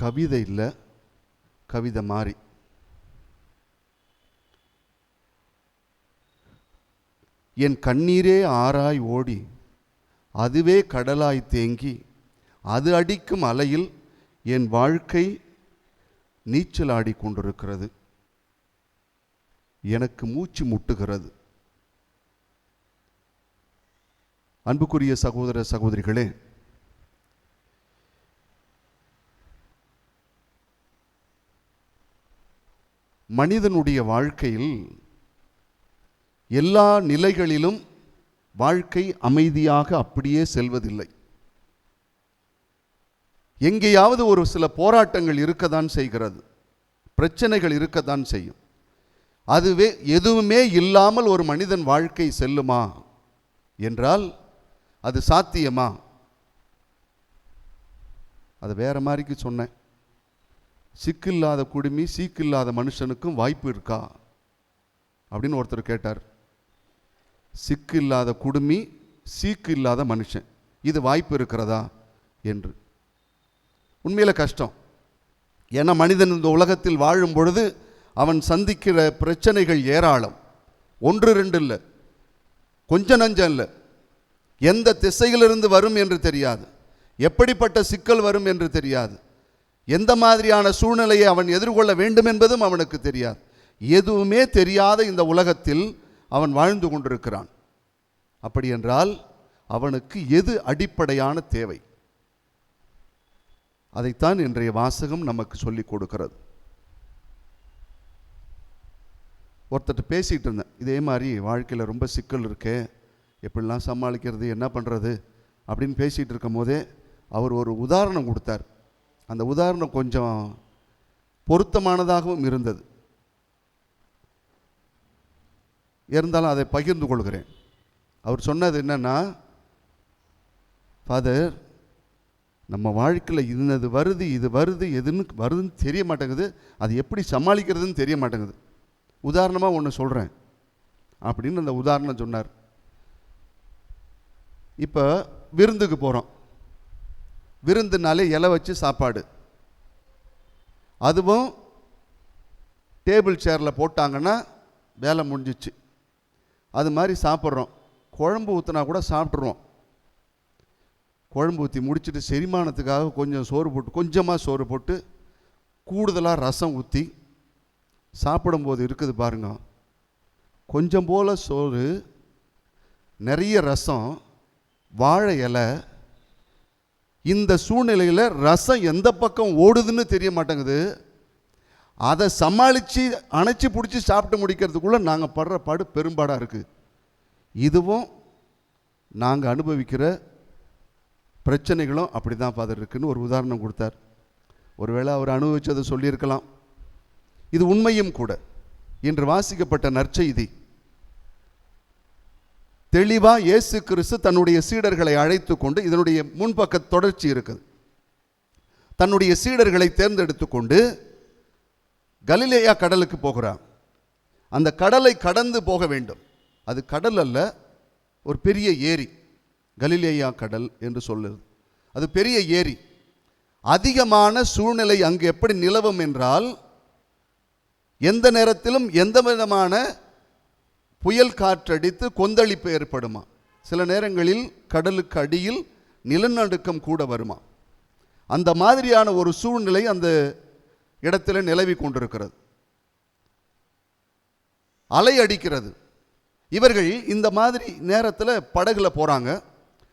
கவிதை இல்லை கவிதை மாறி. என் கண்ணீரே ஆராய் ஓடி அதுவே கடலாய் தேங்கி அது அடிக்கும் அலையில் என் வாழ்க்கை நீச்சல் ஆடி கொண்டிருக்கிறது. எனக்கு மூச்சு முட்டுகிறது. அன்புக்குரிய சகோதர சகோதரிகளே மனிதனுடைய வாழ்க்கையில் எல்லா நிலைகளிலும் வாழ்க்கை அமைதியாக அப்படியே செல்வதில்லை. எங்கேயாவது ஒரு சில போராட்டங்கள் இருக்கத்தான் செய்கிறது. பிரச்சனைகள் இருக்கத்தான் செய்யும். அதுவே எதுவுமே இல்லாமல் ஒரு மனிதன் வாழ்க்கை செல்லுமா? என்றால் அது சாத்தியமா? அது வேற மாதிரிக்கு சொன்னேன். சிக்கில்லாத குடுமி சீக்கில்லாத மனுஷனுக்கும் வாய்ப்பு இருக்கா? அப்படின்னு ஒருத்தர் கேட்டார். சிக்கு இல்லாத குடுமி சீக்கு இல்லாத மனுஷன் இது வாய்ப்பு இருக்கிறதா? என்று. உண்மையில் கஷ்டம். ஏன்னா மனிதன் இந்த உலகத்தில் வாழும் பொழுது அவன் சந்திக்கிற பிரச்சனைகள் ஏராளம். ஒன்று ரெண்டு இல்லை. கொஞ்சம் நஞ்சம் இல்லை. எந்த திசையிலிருந்து வரும் என்று தெரியாது. எப்படிப்பட்ட சிக்கல் வரும் என்று தெரியாது. எந்த மாதிரியான சூழ்நிலையை அவன் எதிர்கொள்ள வேண்டும் என்பதும் அவனுக்கு தெரியாது. எதுவுமே தெரியாத இந்த உலகத்தில் அவன் வாழ்ந்து கொண்டிருக்கிறான். அப்படி என்றால் அவனுக்கு எது அடிப்படையான தேவை? அதைத்தான் இன்றைய வாசகம் நமக்கு சொல்லிக் கொடுக்கிறது. ஒருத்தர்கிட்ட பேசிகிட்டு இருந்தேன். இதே மாதிரி வாழ்க்கையில் ரொம்ப சிக்கல் இருக்கே எப்படிலாம் சமாளிக்கிறது என்ன பண்ணுறது அப்படின்னு பேசிகிட்டு இருக்கும் போதே அவர் ஒரு உதாரணம் கொடுத்தார். அந்த உதாரணம் கொஞ்சம் பொருத்தமானதாகவும் இருந்தது. இருந்தாலும் அதை பகிர்ந்து கொள்கிறேன். அவர் சொன்னது என்னென்னா ஃபாதர் நம்ம வாழ்க்கையில் இன்னது வருது இது வருது எதுன்னு வருதுன்னு தெரிய மாட்டேங்குது. அது எப்படி சமாளிக்கிறதுன்னு தெரிய மாட்டேங்குது. உதாரணமாக ஒன்று சொல்கிறேன் அப்படின்னு அந்த உதாரணம் சொன்னார். இப்போ விருந்துக்கு போகிறோம் விருந்துனாலே இலை வச்சு சாப்பாடு. அதுவும் டேபிள் சேரில் போட்டாங்கன்னா வேலை முடிஞ்சிச்சு. அது மாதிரி சாப்பிட்றோம். குழம்பு ஊற்றினா கூட சாப்பிட்ருவோம் குழம்பு ஊற்றி முடிச்சுட்டு செரிமானத்துக்காக கொஞ்சம் சோறு போட்டு கொஞ்சமாக சோறு போட்டு கூடுதலாக ரசம் ஊற்றி சாப்பிடும்போது இருக்குது பாருங்க. கொஞ்சம் போல் சோறு நிறைய ரசம் வாழை இலை இந்த சூழ்நிலையில் ரசம் எந்த பக்கம் ஓடுதுன்னு தெரிய மாட்டேங்குது. அதை சமாளித்து அணைச்சி பிடிச்சி சாப்பிட்டு முடிக்கிறதுக்குள்ளே நாங்கள் படுற பாடு பெரும்பாடாக இருக்குது இதுவும் நாங்கள் அனுபவிக்கிற பிரச்சனைகளும் அப்படி தான் ஃபாதர் இருக்குன்னு ஒரு உதாரணம் கொடுத்தார். ஒருவேளை அவர் அனுபவித்ததை சொல்லியிருக்கலாம். இது உண்மையும் கூட. இன்று வாசிக்கப்பட்ட நற்செய்தி. தெளிவாக இயேசு கிறிஸ்து தன்னுடைய சீடர்களை அழைத்து கொண்டு இதனுடைய முன்பக்க தொடர்ச்சி இருக்குது. தன்னுடைய சீடர்களை தேர்ந்தெடுத்து கொண்டு கலிலேயா கடலுக்கு போகிறார் அந்த கடலை கடந்து போக வேண்டும். அது கடல் அல்ல ஒரு பெரிய ஏரி. கலிலேயா கடல் என்று சொல்லுது. அது பெரிய ஏரி. அதிகமான சூழ்நிலை அங்கு எப்படி நிலவும் என்றால் எந்த நேரத்திலும் எந்த விதமான புயல் காற்றடித்து கொந்தளிப்பு ஏற்படுமா? சில நேரங்களில் கடலுக்கு அடியில் நிலநடுக்கம் கூட வருமா? அந்த மாதிரியான ஒரு சூழ்நிலை அந்த இடத்துல நிலவி கொண்டிருக்கிறது. அலை அடிக்கிறது. இவர்கள் இந்த மாதிரி நேரத்தில் படகுல போகிறாங்க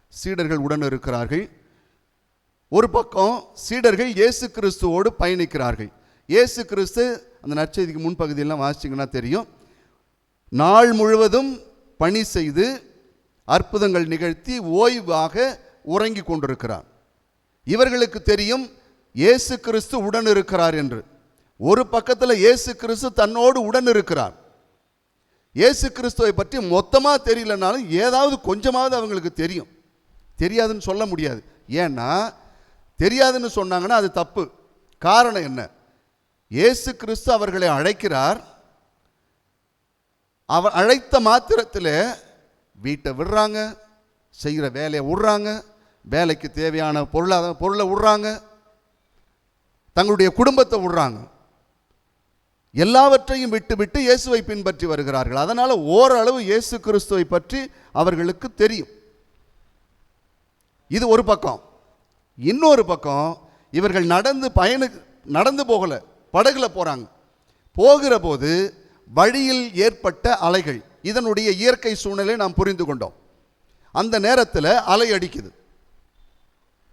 சீடர்கள் உடன் இருக்கிறார்கள். ஒரு பக்கம் சீடர்கள் இயேசு கிறிஸ்துவோடு பயணிக்கிறார்கள். இயேசு கிறிஸ்து அந்த நற்செய்திக்கு முன்பகுதியெல்லாம் வாசிச்சிங்கன்னா தெரியும். நாள் முழுவதும் பணி செய்து அற்புதங்கள் நிகழ்த்தி ஓய்வாக உறங்கி கொண்டிருக்கிறார். இவர்களுக்கு தெரியும் இயேசு கிறிஸ்து உடன் இருக்கிறார் என்று. ஒரு பக்கத்தில் இயேசு கிறிஸ்து தன்னோடு உடன் இருக்கிறார். இயேசு கிறிஸ்துவை பற்றி மொத்தமாக தெரியலனாலும் ஏதாவது கொஞ்சமாவது அவங்களுக்கு தெரியும். தெரியாதுன்னு சொல்ல முடியாது. ஏன்னா தெரியாதுன்னு சொன்னாங்கன்னா அது தப்பு. காரணம் என்ன? இயேசு கிறிஸ்து அவர்களை அழைக்கிறார். அவர் அழைத்த மாத்திரத்தில் வீட்டை விடுறாங்க செய்கிற வேலையை விடுறாங்க வேலைக்கு தேவையான பொருளாதார பொருளை விடுறாங்க தங்களுடைய குடும்பத்தை விடுறாங்க. எல்லாவற்றையும் விட்டு விட்டு இயேசுவை பின்பற்றி வருகிறார்கள். அதனால் ஓரளவு இயேசு கிறிஸ்துவை பற்றி அவர்களுக்கு தெரியும். இது ஒரு பக்கம். இன்னொரு பக்கம் இவர்கள் நடந்து பயணு நடந்து போகலை படகுல போகிறாங்க போகிற போது வழியில் ஏற்பட்ட அலைகள். இதனுடைய இயற்கை சூழ்நிலை நாம் புரிந்து கொண்டோம். அந்த நேரத்தில் அலை அடிக்குது.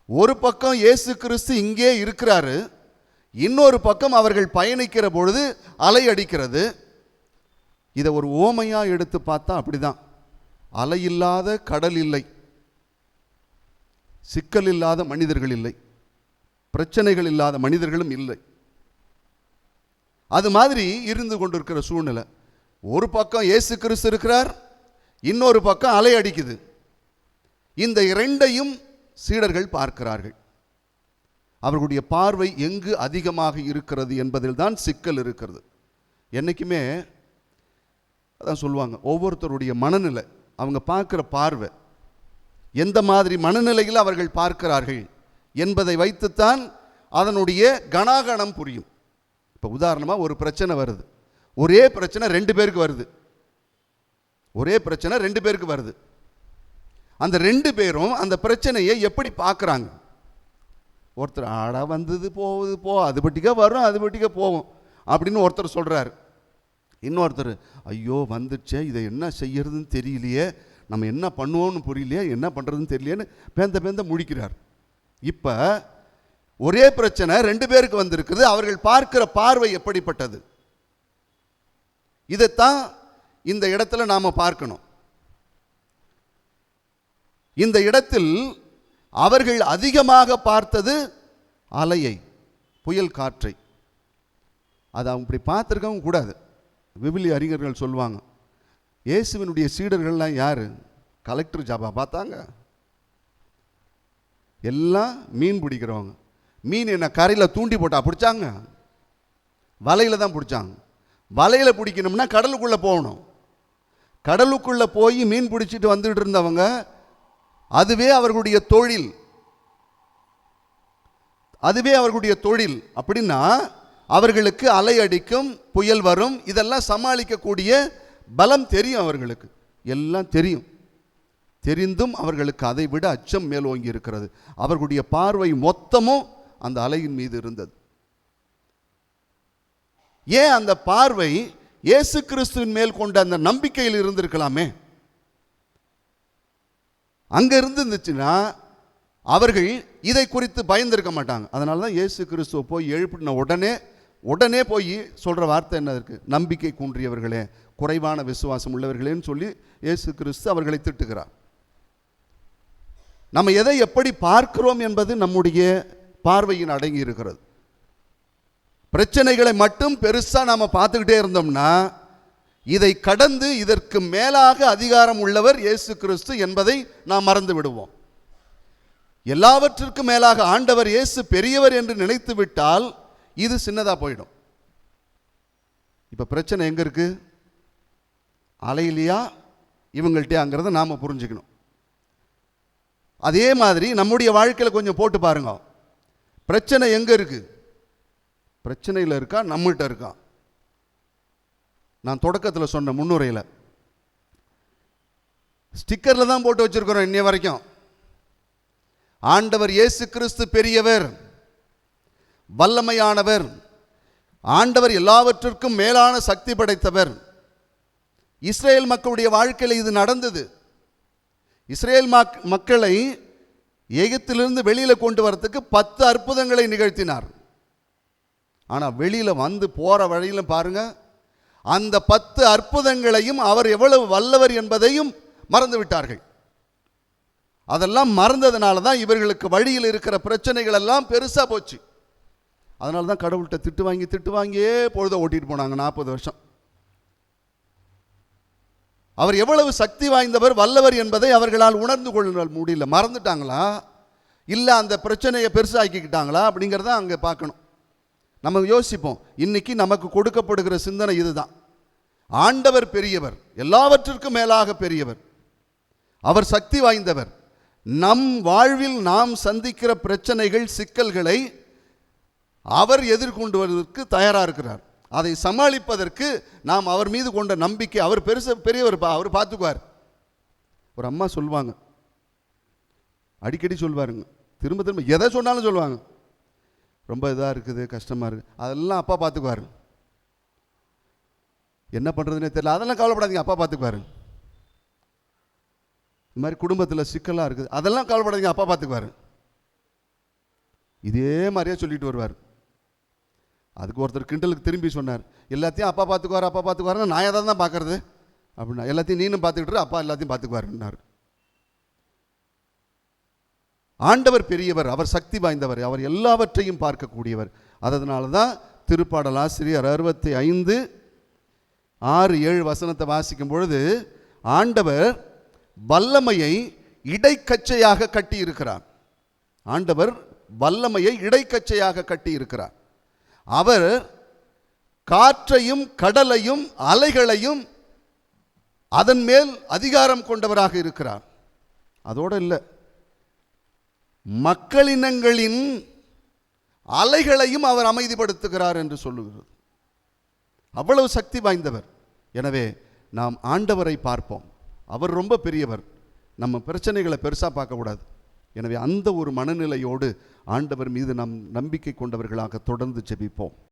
ஒரு பக்கம் இயேசு கிறிஸ்து இங்கே இருக்கிறாரு. இன்னொரு பக்கம் அவர்கள் பயணிக்கிற பொழுது அலை அடிக்கிறது. இதை ஒரு ஓமையாக எடுத்து பார்த்தா அப்படிதான். அலை இல்லாத கடல் இல்லை. சிக்கல் இல்லாத மனிதர்கள் இல்லை. பிரச்சனைகள் இல்லாத மனிதர்களும் இல்லை. அது மாதிரி இருந்து கொண்டிருக்கிற சூழ்நிலை. ஒரு பக்கம் இயேசு கிறிஸ்து இருக்கிறார் இன்னொரு பக்கம் அலை அடிக்குது. இந்த இரண்டையும் சீடர்கள் பார்க்கிறார்கள். அவர்களுடைய பார்வை எங்கு அதிகமாக இருக்கிறது என்பதில் தான் சிக்கல் இருக்கிறது. என்றைக்குமே அதான் சொல்லுவாங்க ஒவ்வொருத்தருடைய மனநிலை அவங்க பார்க்குற பார்வை எந்த மாதிரி மனநிலையில் அவர்கள் பார்க்கிறார்கள் என்பதை வைத்துத்தான் அதனுடைய கணாகணம் புரியும். இப்போ உதாரணமாக ஒரு பிரச்சனை வருது. ஒரே பிரச்சனை ரெண்டு பேருக்கு வருது. ஒரே பிரச்சனை ரெண்டு பேருக்கு வருது. அந்த ரெண்டு பேரும் அந்த பிரச்சனையை எப்படி பார்க்குறாங்க ஒருத்தர் ஆடா வந்தது போகுது போ அது பட்டிக்கா வரும் அது பட்டிக்கா போகும் அப்படின்னு ஒருத்தர் சொல்கிறாரு இன்னொருத்தர் ஐயோ வந்துடுச்சே இதை என்ன செய்யறதுன்னு தெரியலையே நம்ம என்ன பண்ணுவோம்னு புரியலையே என்ன பண்ணுறதுன்னு தெரியலையேன்னு பேந்த பேந்த முடிக்கிறார் இப்போ ஒரே பிரச்சனை ரெண்டு பேருக்கு வந்திருக்குது. அவர்கள் பார்க்கிற பார்வை எப்படிப்பட்டது? இதைத்தான் இந்த இடத்துல நாம் பார்க்கணும். இந்த இடத்தில் அவர்கள் அதிகமாக பார்த்தது அலையை புயல் காற்றை. அதை அவங்க இப்படி பார்த்துருக்கவும் கூடாது. விபிலி அறிஞர்கள் சொல்லுவாங்க இயேசுவினுடைய சீடர்கள்லாம் யார்? கலெக்டர் ஜாபா பார்த்தாங்க. எல்லாம் மீன் பிடிக்கிறவங்க. மீன் என்னை கரையில் தூண்டி போட்டா பிடிச்சாங்க? வலையில் தான் பிடிச்சாங்க. வலையில் பிடிக்கணும்னா கடலுக்குள்ளே போகணும். கடலுக்குள்ளே போய் மீன் பிடிச்சிட்டு வந்துட்டு இருந்தவங்க அதுவே அவர்களுடைய தொழில். அதுவே அவர்களுடைய தொழில். அப்படின்னா அவர்களுக்கு அலை அடிக்கும் புயல் வரும் இதெல்லாம் சமாளிக்கக்கூடிய பலம் தெரியும் அவர்களுக்கு. எல்லாம் தெரியும். தெரிந்தும் அவர்களுக்கு அதை விட அச்சம் மேலோங்கி இருக்கிறது. அவர்களுடைய பார்வை மொத்தமும் அந்த அலையின் மீது இருந்தது. ஏன் அந்த பார்வை இயேசு கிறிஸ்துவின் மேல் கொண்ட அந்த நம்பிக்கையில் இருந்திருக்கலாமே? அங்க இருந்துச்சுன்னா அவர்கள் இதை குறித்து பயந்திருக்க மாட்டாங்க. அதனால தான் இயேசு கிறிஸ்துவ போய் எழுப்பின உடனே உடனே போய் சொல்ற வார்த்தை என்ன இருக்கு? நம்பிக்கை குன்றியவர்களே குறைவான விசுவாசம் உள்ளவர்களேன்னு சொல்லி இயேசு கிறிஸ்து அவர்களை திட்டுகிறார். நம்ம எதை எப்படி பார்க்கிறோம் என்பது நம்முடைய பார்வையின் அடங்கி இருக்கிறது. பிரச்சனைகளை மட்டும் பெருசாக நாம் பார்த்துக்கிட்டே இருந்தோம்னா இதை கடந்து இதற்கு மேலாக அதிகாரம் உள்ளவர் இயேசு கிறிஸ்து என்பதை நாம் மறந்து விடுவோம். எல்லாவற்றிற்கும் மேலாக ஆண்டவர் இயேசு பெரியவர் என்று நினைத்து விட்டால் இது சின்னதாக போயிடும். இப்போ பிரச்சனை எங்கே இருக்கு? அலையிலையா? இவங்கள்ட்டயாங்கிறத நாம் புரிஞ்சுக்கணும். அதே மாதிரி நம்முடைய வாழ்க்கையில் கொஞ்சம் போட்டு பாருங்க. பிரச்சனை எங்கே இருக்கு? பிரச்சனையில் இருக்கா? நம்மகிட்ட இருக்கா? நான் தொடக்கத்தில் சொன்ன முன்னுரையில். ஸ்டிக்கரில் தான் போட்டு வச்சிருக்கிறோம் இன்னைய வரைக்கும். ஆண்டவர் இயேசு கிறிஸ்து பெரியவர். வல்லமையானவர். ஆண்டவர் எல்லாவற்றிற்கும் மேலான சக்தி படைத்தவர். இஸ்ரேல் மக்களுடைய வாழ்க்கையில் இது நடந்தது. இஸ்ரேல் மக் மக்களை எகிப்திலிருந்து வெளியில் கொண்டு வரத்துக்கு பத்து அற்புதங்களை நிகழ்த்தினார். ஆனால் வெளியில் வந்து போகிற வழியில் பாருங்க அந்த பத்து அற்புதங்களையும் அவர் எவ்வளவு வல்லவர் என்பதையும் மறந்து விட்டார்கள். அதெல்லாம் மறந்ததுனால தான் இவர்களுக்கு வழியில் இருக்கிற பிரச்சனைகள் எல்லாம் பெருசாக போச்சு. அதனால தான் கடவுள்கிட்ட திட்டு வாங்கி திட்டு வாங்கியே பொழுத ஓட்டிட்டு போனாங்க நாற்பது வருஷம். அவர் எவ்வளவு சக்தி வாய்ந்தவர் வல்லவர் என்பதை அவர்களால் உணர்ந்து கொள்ள முடியல. மறந்துட்டாங்களா? இல்லை அந்த பிரச்சனையை பெருசாக்கிக்கிட்டாங்களா? அப்படிங்கிறத அங்கே பார்க்கணும். நம்ம யோசிப்போம். இன்னைக்கு நமக்கு கொடுக்கப்படுகிற சிந்தனை இதுதான். ஆண்டவர் பெரியவர் எல்லாவற்றிற்கும் மேலாக பெரியவர். அவர் சக்தி வாய்ந்தவர். நம் வாழ்வில் நாம் சந்திக்கிற பிரச்சனைகள் சிக்கல்களை அவர் எதிர்கொண்டு வருவதற்கு தயாராக இருக்கிறார். அதை சமாளிப்பதற்கு நாம் அவர் மீது கொண்ட நம்பிக்கை அவர் பெருச பெரியவர் பா- அவர் பார்த்துக்குவார் ஒரு அம்மா சொல்லுவாங்க. அடிக்கடி சொல்வாருங்க. திரும்ப திரும்ப எதை சொன்னாலும் சொல்லுவாங்க. ரொம்ப இதாக இருக்குது கஷ்டமாக இருக்குது அதெல்லாம் அப்பா பார்த்துக்குவாரு என்ன பண்ணுறதுனே தெரியல. அதெல்லாம் கவலைப்படாதீங்க அப்பா பார்த்துக்குவாரு இந்த மாதிரி குடும்பத்தில் சிக்கலாக இருக்குது. அதெல்லாம் கவலைப்படாதீங்க அப்பா பார்த்துக்குவாரு இதே மாதிரியே சொல்லிட்டு வருவார். அதுக்கு ஒருத்தர் கிண்டலுக்கு திரும்பி சொன்னார். எல்லாத்தையும் அப்பா பார்த்துக்குவார் அப்பா பார்த்துக்குவாருன்னா நான் எதாவது தான் பார்க்கறது? அப்படின்னா எல்லாத்தையும் நீனும் பார்த்துக்கிட்டு அப்பா எல்லாத்தையும் பார்த்துக்குவாருன்னார் ஆண்டவர் பெரியவர் அவர் சக்தி வாய்ந்தவர் அவர் எல்லாவற்றையும் பார்க்கக்கூடியவர். அதனால தான் திருப்பாடல் ஆசிரியர் அறுபத்தி ஐந்து ஆறு ஏழு வசனத்தை வாசிக்கும் பொழுது ஆண்டவர் வல்லமையை இடைக்கச்சையாக கட்டி இருக்கிறார் ஆண்டவர் வல்லமையை இடைக்கச்சையாக கட்டி இருக்கிறார் அவர் காற்றையும் கடலையும் அலைகளையும் அதன் மேல் அதிகாரம் கொண்டவராக இருக்கிறார். அதோடு இல்லை. மக்களினங்களின் அலைகளையும் அவர் அமைதிப்படுத்துகிறார் என்று சொல்லுகிறது. அவ்வளவு சக்தி வாய்ந்தவர். எனவே நாம் ஆண்டவரை பார்ப்போம். அவர் ரொம்ப பெரியவர். நம்ம பிரச்சனைகளை பெருசாக பார்க்கக்கூடாது. எனவே அந்த ஒரு மனநிலையோடு ஆண்டவர் மீது நாம் நம்பிக்கை கொண்டவர்களாக தொடர்ந்து ஜெபிப்போம்.